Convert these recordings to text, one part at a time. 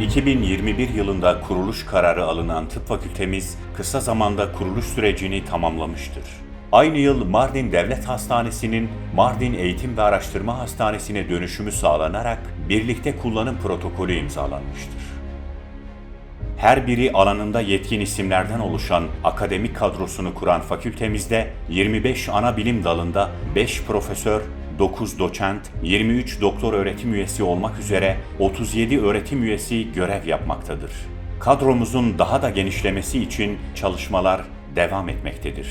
2021 yılında kuruluş kararı alınan tıp fakültemiz kısa zamanda kuruluş sürecini tamamlamıştır. Aynı yıl Mardin Devlet Hastanesi'nin Mardin Eğitim ve Araştırma Hastanesi'ne dönüşümü sağlanarak birlikte kullanım protokolü imzalanmıştır. Her biri alanında yetkin isimlerden oluşan akademik kadrosunu kuran fakültemizde 25 ana bilim dalında 5 profesör, 9 doçent, 23 doktor öğretim üyesi olmak üzere 37 öğretim üyesi görev yapmaktadır. Kadromuzun daha da genişlemesi için çalışmalar devam etmektedir.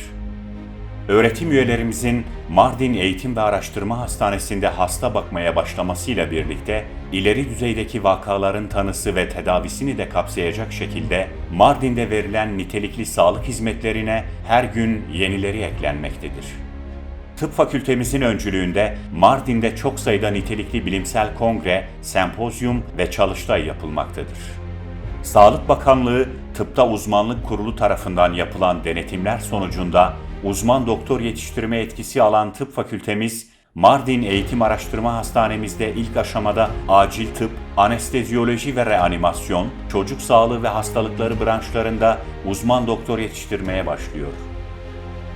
Öğretim üyelerimizin Mardin Eğitim ve Araştırma Hastanesi'nde hasta bakmaya başlamasıyla birlikte ileri düzeydeki vakaların tanısı ve tedavisini de kapsayacak şekilde Mardin'de verilen nitelikli sağlık hizmetlerine her gün yenileri eklenmektedir. Tıp fakültemizin öncülüğünde Mardin'de çok sayıda nitelikli bilimsel kongre, sempozyum ve çalıştay yapılmaktadır. Sağlık Bakanlığı Tıpta Uzmanlık Kurulu tarafından yapılan denetimler sonucunda uzman doktor yetiştirme etkisi alan tıp fakültemiz Mardin Eğitim Araştırma Hastanemizde ilk aşamada acil tıp, anestezyoloji ve reanimasyon, çocuk sağlığı ve hastalıkları branşlarında uzman doktor yetiştirmeye başlıyor.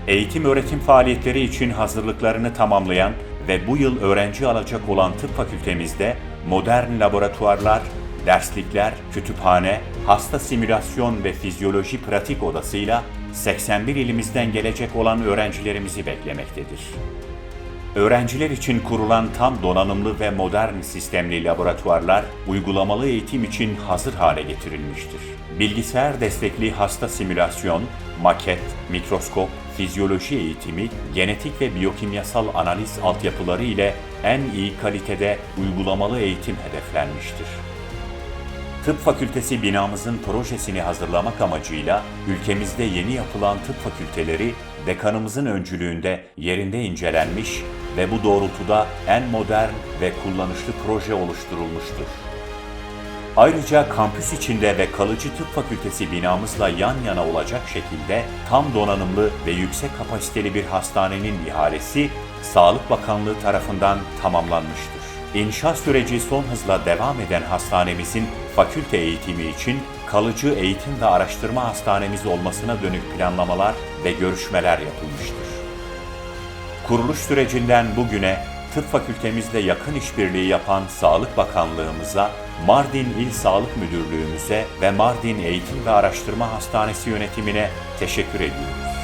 Eğitim öğretim faaliyetleri için hazırlıklarını tamamlayan ve bu yıl öğrenci alacak olan tıp fakültemizde modern laboratuvarlar, derslikler, kütüphane, hasta simülasyon ve fizyoloji pratik odasıyla 81 ilimizden gelecek olan öğrencilerimizi beklemektedir. Öğrenciler için kurulan tam donanımlı ve modern sistemli laboratuvarlar uygulamalı eğitim için hazır hale getirilmiştir. Bilgisayar destekli hasta simülasyon, maket, mikroskop, fizyoloji eğitimi, genetik ve biyokimyasal analiz altyapıları ile en iyi kalitede uygulamalı eğitim hedeflenmiştir. Tıp Fakültesi binamızın projesini hazırlamak amacıyla ülkemizde yeni yapılan tıp fakülteleri dekanımızın öncülüğünde yerinde incelenmiş ve bu doğrultuda en modern ve kullanışlı proje oluşturulmuştur. Ayrıca kampüs içinde ve kalıcı tıp fakültesi binamızla yan yana olacak şekilde tam donanımlı ve yüksek kapasiteli bir hastanenin ihalesi Sağlık Bakanlığı tarafından tamamlanmıştır. İnşaat süreci son hızla devam eden hastanemizin fakülte eğitimi için kalıcı eğitim ve araştırma hastanemiz olmasına dönük planlamalar ve görüşmeler yapılmıştır. Kuruluş sürecinden bugüne tıp fakültemizle yakın işbirliği yapan Sağlık Bakanlığımıza, Mardin İl Sağlık Müdürlüğümüze ve Mardin Eğitim ve Araştırma Hastanesi yönetimine teşekkür ediyoruz.